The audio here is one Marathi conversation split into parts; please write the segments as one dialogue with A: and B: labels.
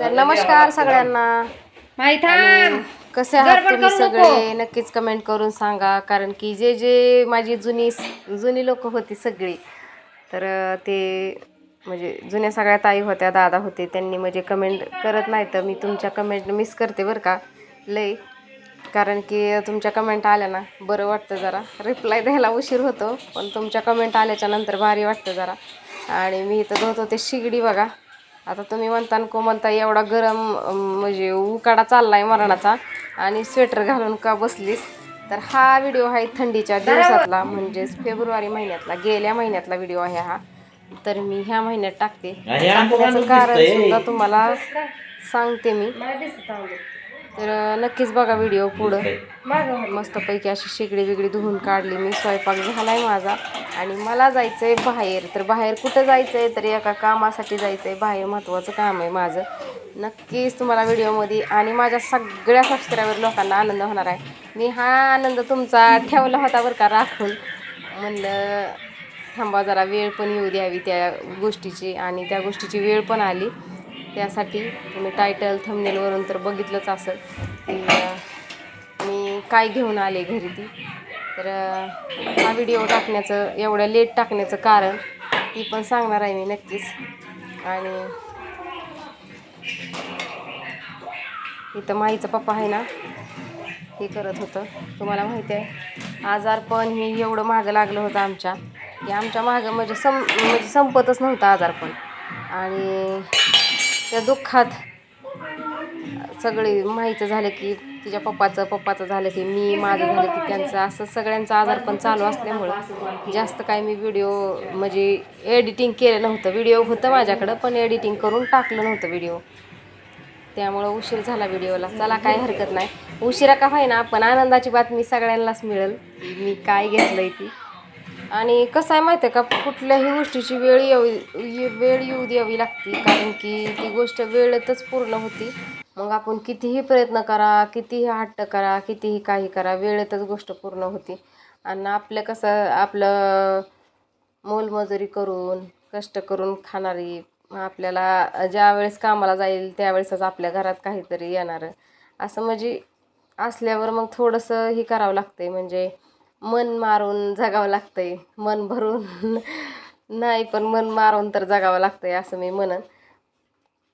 A: तर नमस्कार सगळ्यांना.
B: माहीत
A: कसे आहात
B: गडबड
A: तुम्ही
B: करू
A: सगळे? नक्कीच कमेंट करून सांगा कारण की जे जे माझी जुनी जुनी लोक होती सगळी तर अं, ते म्हणजे जुन्या सगळ्या ताई होत्या दादा होते त्यांनी म्हणजे कमेंट करत नाही तर मी तुमच्या कमेंट मिस करते बरं का? लई. कारण की तुमच्या कमेंट आल्या ना बरं वाटतं जरा. रिप्लाय द्यायला उशीर होतो पण तुमच्या कमेंट आल्याच्यानंतर भारी वाटतं जरा. आणि मी इथं धुत होते शिगडी बघा. आता तुम्ही म्हणता को म्हणता एवढा गरम म्हणजे उकाडा चाललाय मरणाचा. आणि स्वेटर घालून का बसलीस? तर हा व्हिडिओ आहे थंडीच्या दिवसातला म्हणजेच फेब्रुवारी महिन्यातला गेल्या महिन्यातला व्हिडिओ आहे हा. तर मी ह्या महिन्यात टाकते. कारण
C: दिसतंय.
A: सुद्धा तुम्हाला सांगते मी. तर नक्कीच बघा व्हिडिओ पुढं. मस्तपैकी अशी शेगडी बिगडी धुवून काढली. मी स्वयंपाक झालाय माझा आणि मला जायचंय बाहेर. तर बाहेर कुठं जायचंय? तर एका कामासाठी जायचंय. बाहेर महत्त्वाचं काम आहे माझं. नक्कीच तुम्हाला व्हिडिओमध्ये आणि माझ्या सगळ्या सबस्क्रायबर लोकांना आनंद होणार आहे. मी हा आनंद तुमचा ठेवला होता बरं का राखून. म्हणलं थांबा जरा वेळ पण येऊ द्यावी त्या गोष्टीची आणि त्या गोष्टीची वेळ पण आली. त्यासाठी तुम्ही टायटल थंबनेलवरून तर बघितलंच असेल. की मी काय घेऊन आले घरी ती. तर हा व्हिडिओ टाकण्याचं एवढ्या लेट टाकण्याचं कारण ती पण सांगणार आहे मी नक्कीच. आणि इथं माईचा पप्पा आहे ना हे करत होतं. तुम्हाला माहिती आहे आजारपण हे एवढं मागं लागलं होतं आमच्या. की आमच्या मागं म्हणजे सं म्हणजे संपतच नव्हतं आजारपण आणि त्या दुःखात सगळे माहीचं झालं की तिच्या पप्पाचं पप्पाचं झालं की मी माझं झालं की त्यांचं. असं सगळ्यांचं आजारपण चालू असल्यामुळं जास्त काय मी व्हिडिओ म्हणजे एडिटिंग केलं नव्हतं. व्हिडिओ होतं माझ्याकडं पण एडिटिंग करून टाकलं नव्हतं व्हिडिओ त्यामुळं उशीर झाला व्हिडिओला चला काय हरकत नाही. उशिरा का होईना पण आनंदाची बातमी सगळ्यांनाच मिळेल. मी काय घेतलं आहे ती? आणि कसं आहे माहिती आहे का कुठल्याही गोष्टीची वेळ येऊ ये- वेळ येऊ द्यावी लागते. कारण की ती गोष्ट वेळेतच पूर्ण होती. मग आपण कितीही प्रयत्न करा कितीही हट्ट करा कितीही काही करा वेळेतच गोष्ट पूर्ण होती. आणि आपलं कसं आपलं मोलमजुरी करून कष्ट करून खाणारी आपल्याला ज्या वेळेस कामाला जाईल त्यावेळेसच आपल्या घरात काहीतरी येणार. असं म्हणजे असल्यावर मग थोडंसं हे करावं लागतंय. म्हणजे मन मारून जगावं लागतंय. मन भरून. नाही पण मन मारून तर जगावं लागतंय असं मी म्हणन.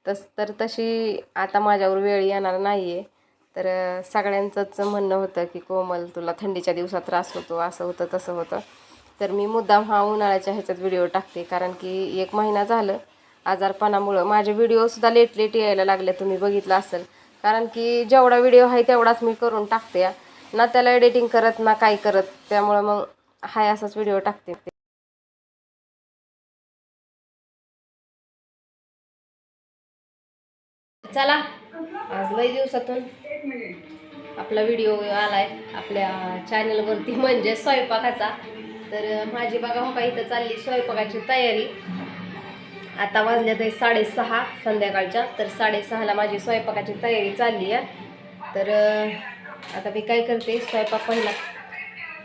A: तस तर तशी आता माझ्यावर वेळ येणार नाही आहे तर सगळ्यांचंच म्हणणं होतं की कोमल तुला थंडीच्या दिवसात त्रास होतो असं होतं तसं होतं. तर मी मुद्दाम हा उन्हाळ्याच्या ह्याच्यात व्हिडिओ टाकते. कारण की एक महिना झालं आजारपणामुळं. माझे व्हिडिओसुद्धा लेट लेट यायला लागले तुम्ही बघितलं असेल. कारण की जेवढा व्हिडिओ आहे तेवढाच मी करून टाकते ना त्याला एडिटिंग करत ना काय करत. त्यामुळं मग हाय असाच व्हिडिओ टाकते. चला. आज लय दिवसातून आपला व्हिडिओ आलाय. आपल्या चॅनलवरती म्हणजे स्वयंपाकाचा. तर माझी बघा हो का इथं चालली स्वयंपाकाची तयारी. आता वाजल्या तरी साडेसहा संध्याकाळच्या. तर साडेसहाला माझी स्वयंपाकाची तयारी चालली आहे. तर आता मी काय करते स्वयंपाक पहिला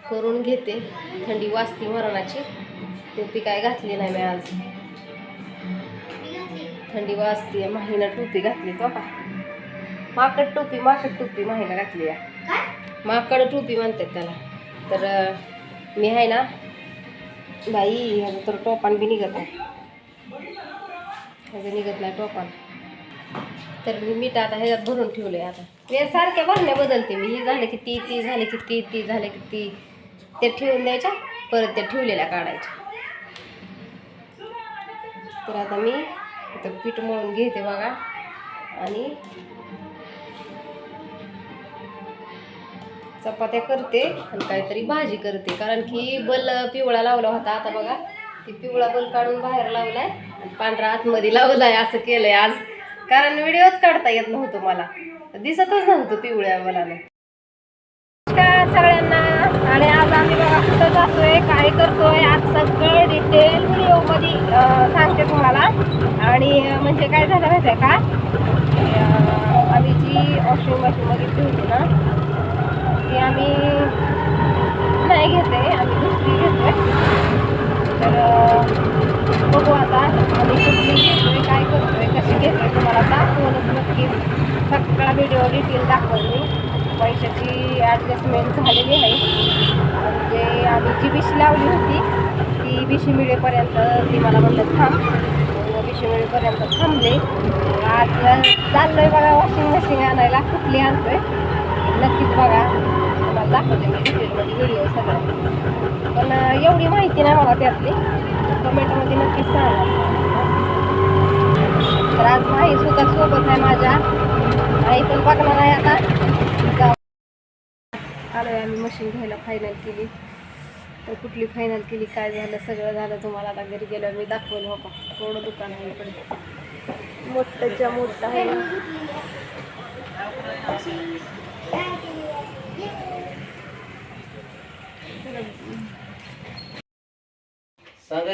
A: करून घेते थंडी वाजती मरणाची. टोपी काय घातली नाही मी आज. थंडी वाजते माहीनं टोपी घातली तो का माकड टोपी माकड टोपी माहीला घातली आहे माकड टोपी म्हणतात त्याला. तर मी आहे ना बाई ह्याचं तर टोपान बी निघत नाही. ह्याचं निघत नाही टोपान तर मी मीठ आता ह्याच्यात भरून ठेवले आता. मी सारख्या भरण्या बदलते मी. ही झालं की ती ती झालं की ती ती झालं की ती. ते ठेवून द्यायच्या परत त्या ठेवलेल्या काढायच्या. तर आता मी इथं पीठ मळून घेते बघा. आणि चपात्या करते आणि काहीतरी भाजी करते. कारण की बल पिवळा लावला होता आता बघा. ती पिवळा बल काढून बाहेर लावलाय आणि पांढरा आतमध्ये लावलाय असं केलंय आज. कारण व्हिडिओच काढता येत नव्हतं मला. दिसतच नव्हतं पिवळ्या बलानं नमस्कार सगळ्यांना आणि आज आम्ही बघा कुठं जातोय काय करतोय आज सगळं डिटेल व्हिडिओमध्ये सांगते तुम्हाला. आणि म्हणजे काय झालं माहिती आहे का? आम्ही जी वॉशिंग मशीनमध्ये होती ना ती आम्ही नाही घेते आम्ही दुसरी घेतोय तर बघू आता. आम्ही कुठली घेतोय काय करतोय कशी घेतोय तुम्हाला दाखवूनच स्किल दाखवली पैशाची ॲडजस्टमेंट झालेली आहे. म्हणजे आम्ही जी बिशी लावली होती ती बिशी मिळेपर्यंत ती मला म्हणलं थांब. मग बिशी मिळेपर्यंत थांबले. आज चाललोय बघा वॉशिंग मशीन आणायला. कुठली आहे नक्कीच बघा. मला दाखवते मी डिटेलमध्ये व्हिडिओ सगळं. पण एवढी माहिती नाही मला त्यातली. कमेंटमध्ये नक्कीच सांगा. तर आज माही सुद्धा सोबत आहे माझ्या. आई पण बघणार आहे आता. आलोय आम्ही मशीन घ्यायला फायनल केली. तर कुठली फायनल केली काय झालं सगळं झालं तुम्हाला आता घरी गेल्यावर मी दाखवलं हो का थोडं दुकान आहे इकडे? मोठंच्या मोठं आहे.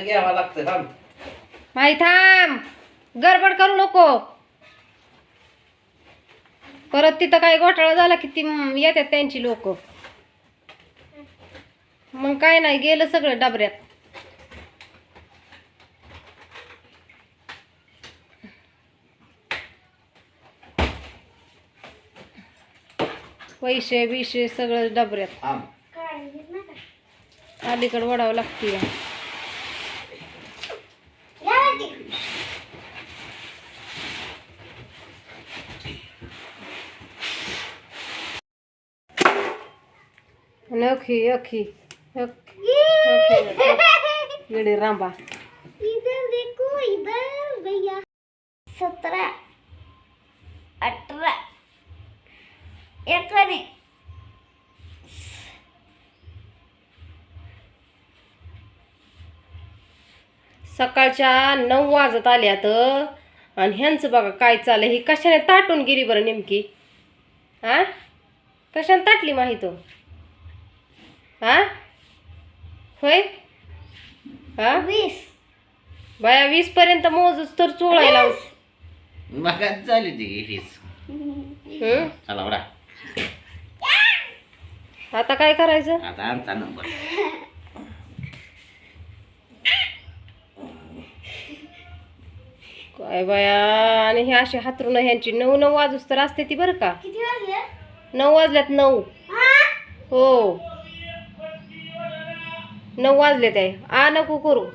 B: घ्यावा लागतं थांब.
A: माही थांब. गडबड करू नको. परत तिथं काही घोटाळा झाला की ती येतात त्यांची लोक. मग काय नाही गेलं सगळं डबऱ्यात. पैसे बिशे सगळं डबऱ्यात. अलीकडे वडावं लागते नखी अखी. येडे रांबा
C: इधर देखो इधर भैया
A: सकाळच्या नऊ वाजत आल्यात आणि ह्यांचं बघा काय चाललं ही कशाने ताटून गेली बरं नेमकी? आ? कशाने ताटली माहिती? आ? होय? हा?
C: वीस.
A: बाया वीस पर्यंत मोजच तर चोळायला
B: मग झाली ती हीच
A: हं?
B: चला बडा
A: आता काय करायचं?
B: आता आमचा नंबर.
A: काय बाया आणि हे असे हातरून ह्यांची नऊ नऊ वाजूस तर असते ती बरं का?
C: किती वाजले?
A: नऊ वाजल्यात नऊ. हो. नऊ वाजलेत आहे आ नको करू.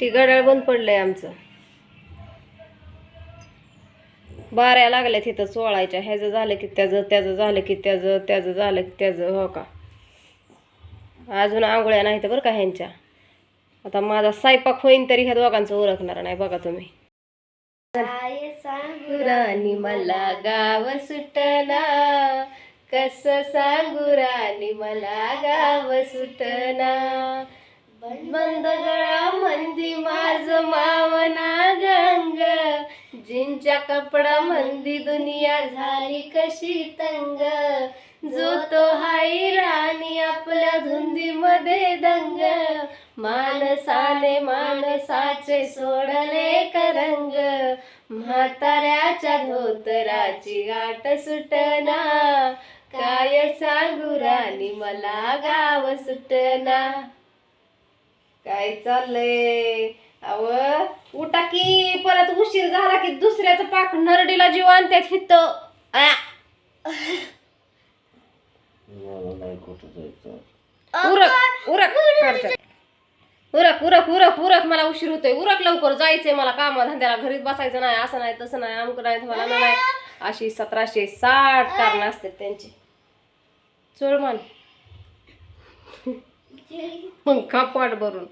A: ती घड्याळ बंद पडलंय आमचं. बाऱ्या लागल्या तिथं चोळायच्या ह्याचं झालं की त्याचं त्याचं झालं की त्याचं त्याचं झालं की त्याचं हो का? अजून आंघोळ्या नाहीत बरं का ह्यांच्या. आता माझा स्वयंपाक होईन तरी ह्या दोघांचं ओळखणार नाही बघा तुम्ही.
C: काय सांगू
A: राणी मला गाव सुटना? कस सांगू राणी मला गाव सुटना? बंद गळा मंदी माझ मावना गंग. जिंच्या कपडा मंदी दुनिया झाली कशी तंग. जो तो हाई राणी आपल्या धुंदीमध्ये दंग. मानसाने मानसाचे सोडले करंग. म्हाताऱ्याच्या धोतराची गाठ सुटना. काय सांगू राणी मला गाव सुटना. काय चाललंय? अव उठा की परत उशीर झाला की दुसऱ्याचं पाक नरडीला जीव आणत्यात हित. उरक उरक. उरक उरक उरक उरक मला उशीर होतोय. उरक लवकर जायचंय मला काम धंद्याला घरीच बसायचं नाही असं नाही तसं नाही अमुक नाही मला नाही अशी सतराशे साठ कारण असतात त्यांची. चोळ मान मग का पाठ भरून.